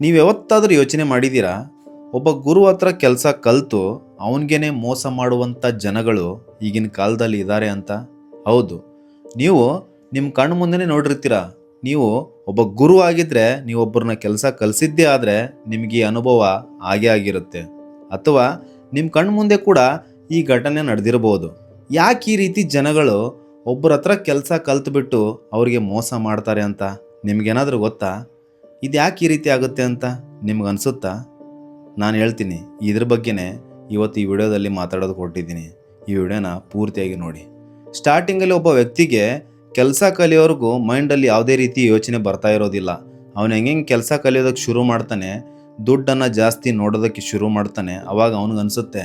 ನೀವು ಯಾವತ್ತಾದರೂ ಯೋಚನೆ ಮಾಡಿದ್ದೀರಾ? ಒಬ್ಬ ಗುರು ಹತ್ರ ಕೆಲಸ ಕಲಿತು ಅವನಿಗೇನೆ ಮೋಸ ಮಾಡುವಂಥ ಜನಗಳು ಈಗಿನ ಕಾಲದಲ್ಲಿ ಇದ್ದಾರೆ ಅಂತ? ಹೌದು. ನೀವು ನಿಮ್ಮ ಕಣ್ಣು ಮುಂದೆನೇ ನೋಡಿರ್ತೀರ? ನೀವು ಒಬ್ಬ ಗುರು ಆಗಿದ್ದರೆ ನೀವು ಒಬ್ಬರನ್ನ ಕೆಲಸ ಕಲಿಸಿದ್ದೇ ಆದರೆ ನಿಮಗೆ ಈ ಅನುಭವ ಆಗೇ ಆಗಿರುತ್ತೆ. ಅಥವಾ ನಿಮ್ಮ ಕಣ್ಣು ಮುಂದೆ ಕೂಡ ಈ ಘಟನೆ ನಡೆದಿರಬಹುದು ಯಾಕೆ ಈ ರೀತಿ ಜನಗಳು ಒಬ್ಬರ ಹತ್ರ ಕೆಲಸ ಕಲ್ತ್ಬಿಟ್ಟು ಅವರಿಗೆ ಮೋಸ ಮಾಡ್ತಾರೆ ಅಂತ ನಿಮಗೇನಾದರೂ ಗೊತ್ತಾ? ಇದು ಯಾಕೆ ಈ ರೀತಿ ಆಗುತ್ತೆ ಅಂತ ನಿಮ್ಗೆ ಅನಿಸುತ್ತಾ? ನಾನು ಹೇಳ್ತೀನಿ, ಇದ್ರ ಬಗ್ಗೆನೇ ಇವತ್ತು ಈ ವಿಡಿಯೋದಲ್ಲಿ ಮಾತಾಡೋದು ಕೊಟ್ಟಿದ್ದೀನಿ. ಈ ವಿಡಿಯೋನ ಪೂರ್ತಿಯಾಗಿ ನೋಡಿ. ಸ್ಟಾರ್ಟಿಂಗಲ್ಲಿ ಒಬ್ಬ ವ್ಯಕ್ತಿಗೆ ಕೆಲಸ ಕಲಿಯೋರ್ಗೂ ಮೈಂಡಲ್ಲಿ ಯಾವುದೇ ರೀತಿ ಯೋಚನೆ ಬರ್ತಾ ಇರೋದಿಲ್ಲ. ಅವನು ಹೆಂಗೆ ಕೆಲಸ ಕಲಿಯೋದಕ್ಕೆ ಶುರು ಮಾಡ್ತಾನೆ, ದುಡ್ಡನ್ನು ಜಾಸ್ತಿ ನೋಡೋದಕ್ಕೆ ಶುರು ಮಾಡ್ತಾನೆ, ಅವಾಗ ಅವನಿಗೆ ಅನಿಸುತ್ತೆ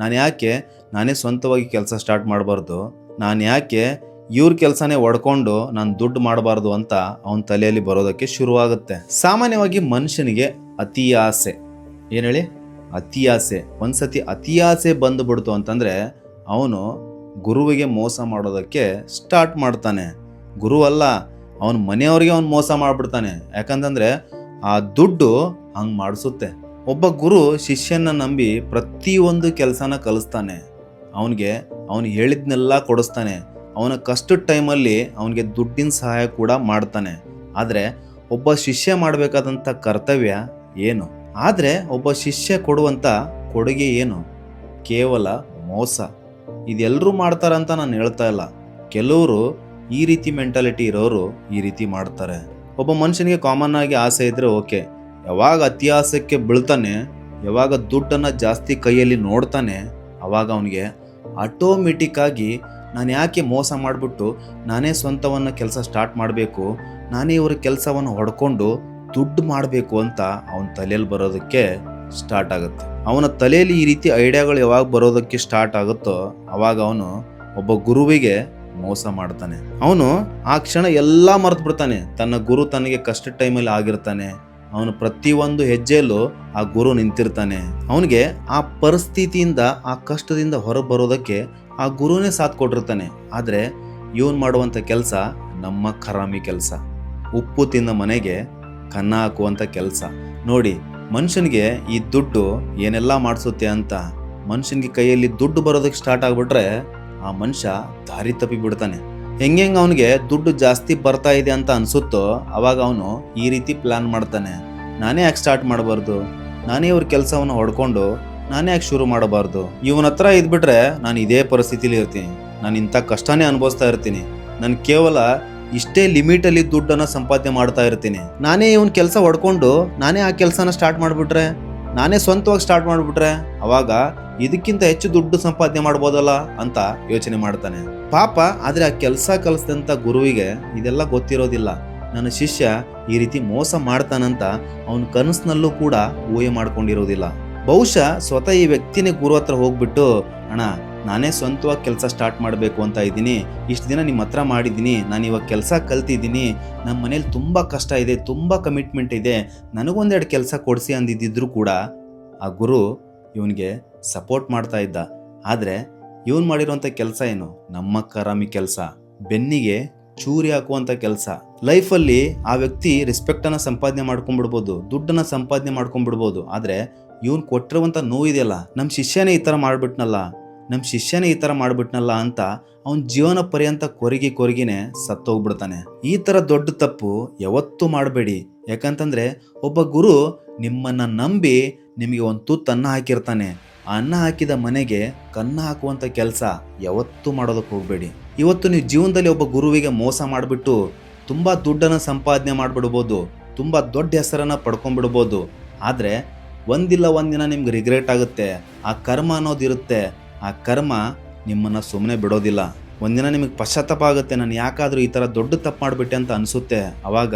ನಾನು ಯಾಕೆ ನಾನೇ ಸ್ವಂತವಾಗಿ ಕೆಲಸ ಸ್ಟಾರ್ಟ್ ಮಾಡಬಾರ್ದು? ನಾನು ಯಾಕೆ ಇವ್ರ ಕೆಲಸನೇ ಒಡ್ಕೊಂಡು ನಾನು ದುಡ್ಡು ಮಾಡಬಾರ್ದು ಅಂತ ಅವನ ತಲೆಯಲ್ಲಿ ಬರೋದಕ್ಕೆ ಶುರುವಾಗುತ್ತೆ. ಸಾಮಾನ್ಯವಾಗಿ ಮನುಷ್ಯನಿಗೆ ಅತಿ ಆಸೆ. ಏನು ಹೇಳಿ? ಅತಿ ಆಸೆ. ಒಂದ್ಸತಿ ಅತಿ ಆಸೆ ಬಂದುಬಿಡ್ತು ಅಂತಂದರೆ ಅವನು ಗುರುವಿಗೆ ಮೋಸ ಮಾಡೋದಕ್ಕೆ ಸ್ಟಾರ್ಟ್ ಮಾಡ್ತಾನೆ. ಗುರು ಅಲ್ಲ, ಅವನ ಮನೆಯವ್ರಿಗೆ ಅವನು ಮೋಸ ಮಾಡಿಬಿಡ್ತಾನೆ. ಯಾಕಂತಂದರೆ ಆ ದುಡ್ಡು ಹಂಗೆ ಮಾಡಿಸುತ್ತೆ. ಒಬ್ಬ ಗುರು ಶಿಷ್ಯನ ನಂಬಿ ಪ್ರತಿಯೊಂದು ಕೆಲಸನ ಕಲಿಸ್ತಾನೆ. ಅವನಿಗೆ ಅವನು ಹೇಳಿದ್ನೆಲ್ಲ ಕೊಡಿಸ್ತಾನೆ. ಅವನ ಕಷ್ಟದ ಟೈಮಲ್ಲಿ ಅವನಿಗೆ ದುಡ್ಡಿನ ಸಹಾಯ ಕೂಡ ಮಾಡ್ತಾನೆ. ಆದರೆ ಒಬ್ಬ ಶಿಷ್ಯ ಮಾಡಬೇಕಾದಂಥ ಕರ್ತವ್ಯ ಏನು? ಆದರೆ ಒಬ್ಬ ಶಿಷ್ಯ ಕೊಡುವಂಥ ಕೊಡುಗೆ ಏನು? ಕೇವಲ ಮೋಸ. ಇದೆಲ್ಲರೂ ಮಾಡ್ತಾರಂತ ನಾನು ಹೇಳ್ತಾ ಇಲ್ಲ. ಕೆಲವರು ಈ ರೀತಿ ಮೆಂಟಾಲಿಟಿ ಇರೋರು ಈ ರೀತಿ ಮಾಡ್ತಾರೆ. ಒಬ್ಬ ಮನುಷ್ಯನಿಗೆ ಕಾಮನ್ ಆಗಿ ಆಸೆ ಇದ್ದರೆ ಓಕೆ ಯಾವಾಗ ಅತಿ ಆಸೆಗೆ ಬೀಳ್ತಾನೆ, ಯಾವಾಗ ದುಡ್ಡನ್ನು ಜಾಸ್ತಿ ಕೈಯಲ್ಲಿ ನೋಡ್ತಾನೆ, ಅವಾಗ ಅವನಿಗೆ ಆಟೋಮೆಟಿಕ್ ಆಗಿ ನಾನು ಯಾಕೆ ಮೋಸ ಮಾಡಿಬಿಟ್ಟು ನಾನೇ ಸ್ವಂತವನ್ನು ಕೆಲಸ ಸ್ಟಾರ್ಟ್ ಮಾಡಬೇಕು? ನಾನೇ ಇವ್ರ ಕೆಲಸವನ್ನು ಹೊಡ್ಕೊಂಡು ದುಡ್ಡು ಮಾಡಬೇಕು ಅಂತ ಅವನ ತಲೆಯಲ್ಲಿ ಬರೋದಕ್ಕೆ ಸ್ಟಾರ್ಟ್ ಆಗುತ್ತೆ. ಅವನ ತಲೆಯಲ್ಲಿ ಈ ರೀತಿ ಐಡಿಯಾಗಳು ಯಾವಾಗ ಬರೋದಕ್ಕೆ ಸ್ಟಾರ್ಟ್ ಆಗುತ್ತೋ ಅವಾಗ ಅವನು ಒಬ್ಬ ಗುರುವಿಗೆ ಮೋಸ ಮಾಡ್ತಾನೆ. ಅವನು ಆ ಕ್ಷಣ ಎಲ್ಲ ಮರೆತು ಬಿಡ್ತಾನೆ ತನ್ನ ಗುರು ತನಗೆ ಕಷ್ಟ ಟೈಮಲ್ಲಿ ಆಗಿರ್ತಾನೆ. ಅವನು ಪ್ರತಿಯೊಂದು ಹೆಜ್ಜೆಯಲ್ಲೂ ಆ ಗುರು ನಿಂತಿರ್ತಾನೆ. ಅವನಿಗೆ ಆ ಪರಿಸ್ಥಿತಿಯಿಂದ, ಆ ಕಷ್ಟದಿಂದ ಹೊರ ಬರೋದಕ್ಕೆ ಆ ಗುರುನೇ ಸಾಥ್ ಕೊಟ್ಟಿರ್ತಾನೆ. ಆದರೆ ಇವನು ಮಾಡುವಂಥ ಕೆಲಸ ನಮ್ಮ ಖರಾಮಿ ಕೆಲಸ. ಉಪ್ಪು ತಿನ್ನ ಮನೆಗೆ ಕನ್ನ ಹಾಕುವಂಥ ಕೆಲಸ. ನೋಡಿ, ಮನುಷ್ಯನಿಗೆ ಈ ದುಡ್ಡು ಏನೆಲ್ಲ ಮಾಡಿಸುತ್ತೆ ಅಂತ ಮನುಷ್ಯನಿಗೆ ಕೈಯಲ್ಲಿ ದುಡ್ಡು ಬರೋದಕ್ಕೆ ಸ್ಟಾರ್ಟ್ ಆಗಿಬಿಟ್ರೆ ಆ ಮನುಷ್ಯ ದಾರಿ ತಪ್ಪಿ ಬಿಡ್ತಾನೆ. ಹೆಂಗೆ ಅವನಿಗೆ ದುಡ್ಡು ಜಾಸ್ತಿ ಬರ್ತಾ ಇದೆ ಅಂತ ಅನಿಸುತ್ತೋ ಅವಾಗ ಅವನು ಈ ರೀತಿ ಪ್ಲ್ಯಾನ್ ಮಾಡ್ತಾನೆ. ನಾನೇ ಯಾಕೆ ಸ್ಟಾರ್ಟ್ ಮಾಡಬಾರ್ದು? ನಾನೇ ಅವ್ರ ಕೆಲಸವನ್ನು ಹೊಡ್ಕೊಂಡು ನಾನೇ ಯಾಕೆ ಶುರು ಮಾಡಬಾರ್ದು? ಇವನ ಹತ್ರ ಇದ್ಬಿಟ್ರೆ ನಾನು ಇದೇ ಪರಿಸ್ಥಿತಿಲಿ ಇರ್ತೀನಿ. ನಾನು ಇಂಥ ಕಷ್ಟನೇ ಅನುಭವಿಸ್ತಾ ಇರ್ತೀನಿ. ನಾನು ಕೇವಲ ಇಷ್ಟೇ ಲಿಮಿಟಲ್ಲಿ ದುಡ್ಡನ್ನು ಸಂಪಾದನೆ ಮಾಡ್ತಾ ಇರ್ತೀನಿ. ನಾನೇ ಇವನ್ ಕೆಲಸ ಹೊಡ್ಕೊಂಡು ನಾನೇ ಆ ಕೆಲಸನ ಸ್ಟಾರ್ಟ್ ಮಾಡಿಬಿಟ್ರೆ? ನಾನೇ ಸ್ವಂತವಾಗಿ ಸ್ಟಾರ್ಟ್ ಮಾಡಿಬಿಟ್ರೆ? ಅವಾಗ ಇದಕ್ಕಿಂತ ಹೆಚ್ಚು ದುಡ್ಡು ಸಂಪಾದನೆ ಮಾಡ್ಬೋದಲ್ಲ ಅಂತ ಯೋಚನೆ ಮಾಡ್ತಾನೆ. ಪಾಪ ಆದರೆ ಆ ಕೆಲಸ ಕಲಿಸಿದಂಥ ಗುರುವಿಗೆ ಇದೆಲ್ಲ ಗೊತ್ತಿರೋದಿಲ್ಲ. ನನ್ನ ಶಿಷ್ಯ ಈ ರೀತಿ ಮೋಸ ಮಾಡ್ತಾನಂತ ಅವನ ಕನಸಿನಲ್ಲೂ ಕೂಡ ಊಹೆ ಮಾಡ್ಕೊಂಡಿರೋದಿಲ್ಲ. ಬಹುಶಃ ಸ್ವತಃ ಈ ವ್ಯಕ್ತಿನೇ ಗುರು ಹತ್ರ ಹೋಗ್ಬಿಟ್ಟು, ಅಣ್ಣ, ನಾನೇ ಸ್ವಂತವಾಗಿ ಕೆಲಸ ಸ್ಟಾರ್ಟ್ ಮಾಡಬೇಕು ಅಂತ ಇದ್ದೀನಿ. ಇಷ್ಟು ದಿನ ನಿಮ್ಮ ಹತ್ರ ಮಾಡಿದ್ದೀನಿ. ನಾನು ಇವಾಗ ಕೆಲಸ ಕಲ್ತಿದ್ದೀನಿ. ನಮ್ಮ ಮನೇಲಿ ತುಂಬ ಕಷ್ಟ ಇದೆ, ತುಂಬ ಕಮಿಟ್ಮೆಂಟ್ ಇದೆ. ನನಗೊಂದೆರಡು ಕೆಲಸ ಕೊಡಿಸಿ ಅಂದಿದ್ದಿದ್ರು ಕೂಡ ಆ ಗುರು ಇವನಿಗೆ ಸಪೋರ್ಟ್ ಮಾಡ್ತಾ ಇದ್ದ. ಆದರೆ ಇವನು ಮಾಡಿರುವಂಥ ಕೆಲಸ ಏನು? ನಮ್ಮ ಕರಾಮಿ ಕೆಲಸ. ಬೆನ್ನಿಗೆ ಚೂರಿ ಹಾಕುವಂಥ ಕೆಲಸ. ಲೈಫಲ್ಲಿ ಆ ವ್ಯಕ್ತಿ ರೆಸ್ಪೆಕ್ಟನ್ನು ಸಂಪಾದನೆ ಮಾಡ್ಕೊಂಡ್ಬಿಡ್ಬೋದು, ದುಡ್ಡನ್ನು ಸಂಪಾದನೆ ಮಾಡ್ಕೊಂಡ್ಬಿಡ್ಬೋದು. ಆದರೆ ಇವನು ಕೊಟ್ಟಿರುವಂಥ ನೋವು ಇದೆಯಲ್ಲ ನಮ್ಮ ಶಿಷ್ಯನೇ ಈ ಥರ ಮಾಡಿಬಿಟ್ನಲ್ಲ ನಮ್ಮ ಶಿಷ್ಯನೇ ಈ ಥರ ಮಾಡಿಬಿಟ್ನಲ್ಲ ಅಂತ ಅವನ ಜೀವನ ಪರ್ಯಂತ ಕೊರಗಿ ಕೊರಗಿನೇ ಸತ್ತೋಗ್ಬಿಡ್ತಾನೆ. ಈ ಥರ ದೊಡ್ಡ ತಪ್ಪು ಯಾವತ್ತೂ ಮಾಡಬೇಡಿ. ಯಾಕಂತಂದರೆ ಒಬ್ಬ ಗುರು ನಿಮ್ಮನ್ನು ನಂಬಿ ನಿಮಗೆ ಒಂದು ತುತ್ತು ಅನ್ನ ಹಾಕಿರ್ತಾನೆ. ಆ ಅನ್ನ ಹಾಕಿದ ಮನೆಗೆ ಕನ್ನ ಹಾಕುವಂಥ ಕೆಲಸ ಯಾವತ್ತೂ ಮಾಡೋದಕ್ಕೆ ಹೋಗಬೇಡಿ. ಇವತ್ತು ನೀವು ಜೀವನದಲ್ಲಿ ಒಬ್ಬ ಗುರುವಿಗೆ ಮೋಸ ಮಾಡಿಬಿಟ್ಟು ತುಂಬ ದುಡ್ಡನ್ನು ಸಂಪಾದನೆ ಮಾಡಿಬಿಡ್ಬೋದು, ತುಂಬ ದೊಡ್ಡ ಹೆಸರನ್ನು ಪಡ್ಕೊಂಡ್ಬಿಡ್ಬೋದು. ಆದರೆ ಒಂದಿಲ್ಲ ಒಂದಿನ ನಿಮ್ಗೆ ರಿಗ್ರೆಟ್ ಆಗುತ್ತೆ, ಆ ಕರ್ಮ ಅನ್ನೋದಿರುತ್ತೆ ಆ ಕರ್ಮ ನಿಮ್ಮನ್ನು ಸುಮ್ಮನೆ ಬಿಡೋದಿಲ್ಲ. ಒಂದಿನ ನಿಮಗೆ ಪಶ್ಚಾತ್ತಾಪ ಆಗುತ್ತೆ, ನಾನು ಯಾಕಾದರೂ ಈ ಥರ ದೊಡ್ಡ ತಪ್ಪು ಮಾಡಿಬಿಟ್ಟೆ ಅಂತ ಅನಿಸುತ್ತೆ, ಅವಾಗ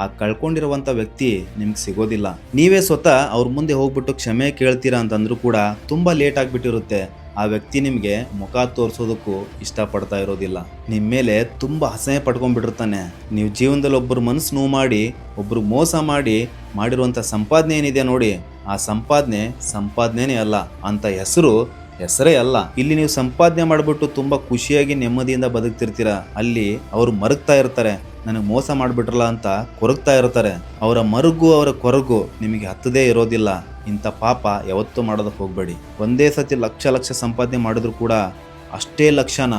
ಆ ಕಳ್ಕೊಂಡಿರುವಂಥ ವ್ಯಕ್ತಿ ನಿಮ್ಗೆ ಸಿಗೋದಿಲ್ಲ. ನೀವೇ ಸ್ವತಃ ಅವ್ರ ಮುಂದೆ ಹೋಗ್ಬಿಟ್ಟು ಕ್ಷಮೆ ಕೇಳ್ತೀರಾ ಅಂತಂದ್ರೂ ಕೂಡ ತುಂಬ ಲೇಟ್ ಆಗಿಬಿಟ್ಟಿರುತ್ತೆ, ಆ ವ್ಯಕ್ತಿ ನಿಮಗೆ ಮುಖ ತೋರಿಸೋದಕ್ಕೂ ಇಷ್ಟಪಡ್ತಾ ಇರೋದಿಲ್ಲ. ನಿಮ್ಮ ಮೇಲೆ ತುಂಬ ಅಸಹ್ಯ ಪಡ್ಕೊಂಡ್ಬಿಟ್ಟಿರ್ತಾನೆ. ನೀವು ಜೀವನದಲ್ಲಿ ಒಬ್ಬರು ಮನಸ್ಸು ನೋವು ಮಾಡಿ ಒಬ್ಬರು ಮೋಸ ಮಾಡಿ ಮಾಡಿರುವಂಥ ಸಂಪಾದನೆ ಏನಿದೆ ನೋಡಿ ಆ ಸಂಪಾದನೆ ಸಂಪಾದನೆನೇ ಅಲ್ಲ, ಅಂತ ಹೆಸರು ಹೆಸರೇ ಅಲ್ಲ. ಇಲ್ಲಿ ನೀವು ಸಂಪಾದನೆ ಮಾಡಿಬಿಟ್ಟು ತುಂಬ ಖುಷಿಯಾಗಿ ನೆಮ್ಮದಿಯಿಂದ ಬದುಕ್ತಿರ್ತೀರ? ಅಲ್ಲಿ ಅವರು ಮರುಗ್ತಾ ಇರ್ತಾರೆ. ನನಗೆ ಮೋಸ ಮಾಡಿಬಿಟ್ರಲ್ಲ ಅಂತ ಕೊರಗ್ತಾ ಇರ್ತಾರೆ. ಅವರ ಮರುಗು ಅವರ ಕೊರಗು ನಿಮಗೆ ಹತ್ತದೇ ಇರೋದಿಲ್ಲ. ಇಂಥ ಪಾಪ ಯಾವತ್ತೂ ಮಾಡೋದಕ್ಕೆ ಹೋಗಬೇಡಿ. ಒಂದೇ ಸತಿ ಲಕ್ಷ ಲಕ್ಷ ಸಂಪಾದನೆ ಮಾಡಿದ್ರು ಕೂಡ ಅಷ್ಟೇ ಲಕ್ಷನ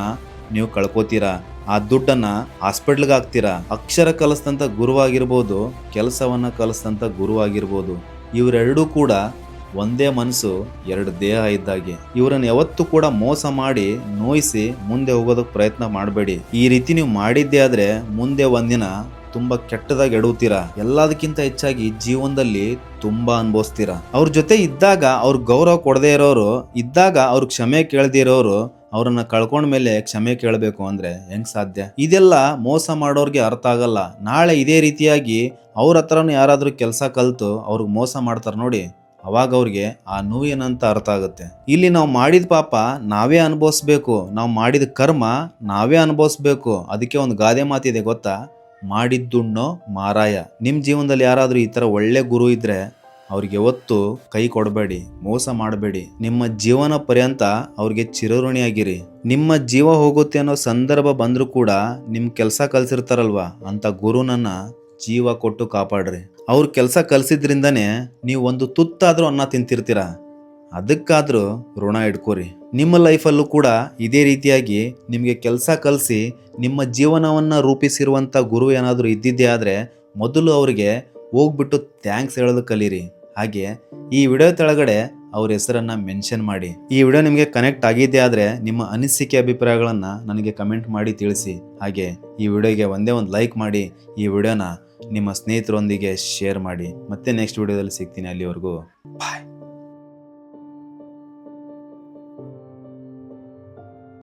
ನೀವು ಕಳ್ಕೋತೀರಾ? ಆ ದುಡ್ಡನ್ನ ಹಾಸ್ಪಿಟ್ಲ್ಗೆ ಹಾಕ್ತೀರಾ? ಅಕ್ಷರ ಕಲಿಸ್ದಂಥ ಗುರುವಾಗಿರ್ಬೋದು, ಕೆಲಸವನ್ನ ಕಲಿಸ್ದಂಥ ಗುರುವಾಗಿರ್ಬೋದು. ಇವರೆರಡೂ ಕೂಡ ಒಂದೇ ಮನಸ್ಸು, ಎರಡು ದೇಹ ಇದ್ದಾಗೆ. ಇವರನ್ನು ಯಾವತ್ತೂ ಕೂಡ ಮೋಸ ಮಾಡಿ, ನೋಯಿಸಿ ಮುಂದೆ ಹೋಗೋದಕ್ಕೆ ಪ್ರಯತ್ನ ಮಾಡಬೇಡಿ. ಈ ರೀತಿ ನೀವು ಮಾಡಿದ್ದೆ ಆದರೆ ಮುಂದೆ ಒಂದಿನ ತುಂಬಾ ಕೆಟ್ಟದಾಗಿ ಎಡುತ್ತೀರಾ ಎಲ್ಲದಕ್ಕಿಂತ ಹೆಚ್ಚಾಗಿ ಜೀವನದಲ್ಲಿ ತುಂಬಾ ಅನುಭವಿಸ್ತೀರಾ? ಅವ್ರ ಜೊತೆ ಇದ್ದಾಗ ಅವ್ರ ಗೌರವ ಕೊಡದೇ ಇರೋರು, ಇದ್ದಾಗ ಅವ್ರ ಕ್ಷಮೆ ಕೇಳದೇ ಇರೋರು ಅವ್ರನ್ನ ಕಳ್ಕೊಂಡ ಮೇಲೆ ಕ್ಷಮೆ ಕೇಳಬೇಕು ಅಂದ್ರೆ ಹೆಂಗ್ ಸಾಧ್ಯ? ಇದೆಲ್ಲ ಮೋಸ ಮಾಡೋರಿಗೆ ಅರ್ಥ ಆಗಲ್ಲ. ನಾಳೆ ಇದೇ ರೀತಿಯಾಗಿ ಅವ್ರ ಹತ್ರನೂ ಯಾರಾದರೂ ಕೆಲಸ ಕಲಿತು ಅವ್ರಿಗೆ ಮೋಸ ಮಾಡ್ತಾರೆ ನೋಡಿ, ಅವಾಗ ಅವ್ರಿಗೆ ಆ ನೋವೇನಂತ ಅರ್ಥ ಆಗುತ್ತೆ. ಇಲ್ಲಿ ನಾವು ಮಾಡಿದ ಪಾಪ ನಾವೇ ಅನುಭವಿಸ್ಬೇಕು. ನಾವು ಮಾಡಿದ ಕರ್ಮ ನಾವೇ ಅನುಭವಿಸ್ಬೇಕು. ಅದಕ್ಕೆ ಒಂದು ಗಾದೆ ಮಾತಿದೆ ಗೊತ್ತಾ? ಮಾಡಿದ್ದುಣ್ಣೋ ಮಾರಾಯ. ನಿಮ್ಮ ಜೀವನದಲ್ಲಿ ಯಾರಾದರೂ ಈ ಥರ ಒಳ್ಳೆ ಗುರು ಇದ್ರೆ ಅವ್ರಿಗೆ ಯಾವತ್ತು ಕೈ ಕೊಡಬೇಡಿ, ಮೋಸ ಮಾಡಬೇಡಿ. ನಿಮ್ಮ ಜೀವನ ಪರ್ಯಂತ ಅವ್ರಿಗೆ ಚಿರಋಣಿಯಾಗಿರಿ. ನಿಮ್ಮ ಜೀವ ಹೋಗುತ್ತೆ ಅನ್ನೋ ಸಂದರ್ಭ ಬಂದರೂ ಕೂಡ ನಿಮ್ಮ ಕೆಲಸ ಕಲ್ಸಿರ್ತಾರಲ್ವಾ? ಅಂತ ಗುರುನನ್ನ ಜೀವ ಕೊಟ್ಟು ಕಾಪಾಡ್ರಿ. ಅವ್ರ ಕೆಲಸ ಕಲ್ಸಿದ್ರಿಂದನೇ ನೀವು ಒಂದು ತುತ್ತಾದರೂ ಅನ್ನ ತಿಂತಿರ್ತೀರ? ಅದಕ್ಕಾದ್ರೂ ಋಣ ಇಟ್ಕೋರಿ ನಿಮ್ಮ ಲೈಫಲ್ಲೂ ಕೂಡ ಇದೇ ರೀತಿಯಾಗಿ ನಿಮಗೆ ಕೆಲಸ ಕಲಿಸಿ, ನಿಮ್ಮ ಜೀವನವನ್ನು ರೂಪಿಸಿರುವಂಥ ಗುರು ಏನಾದರೂ ಇದ್ದಿದ್ದೇ ಆದರೆ ಮೊದಲು ಅವರಿಗೆ ಹೋಗ್ಬಿಟ್ಟು ಥ್ಯಾಂಕ್ಸ್ ಹೇಳೋದು ಕಲೀರಿ. ಹಾಗೆ ಈ ವಿಡಿಯೋ ಕೆಳಗಡೆ ಅವ್ರ ಹೆಸರನ್ನ ಮೆನ್ಷನ್ ಮಾಡಿ. ಈ ವಿಡಿಯೋ ನಿಮಗೆ ಕನೆಕ್ಟ್ ಆಗಿದೆ ಆದರೆ ನಿಮ್ಮ ಅನಿಸಿಕೆ ಅಭಿಪ್ರಾಯಗಳನ್ನು ನನಗೆ ಕಮೆಂಟ್ ಮಾಡಿ ತಿಳಿಸಿ. ಹಾಗೆ ಈ ವಿಡಿಯೋಗೆ ಒಂದೇ ಒಂದು ಲೈಕ್ ಮಾಡಿ, ಈ ವಿಡಿಯೋನ ನಿಮ್ಮ ಸ್ನೇಹಿತರೊಂದಿಗೆ ಶೇರ್ ಮಾಡಿ. ಮತ್ತೆ ನೆಕ್ಸ್ಟ್ ವಿಡಿಯೋದಲ್ಲಿ ಸಿಗ್ತೀನಿ ಅಲ್ಲಿವರೆಗೂ. ಬಾಯ್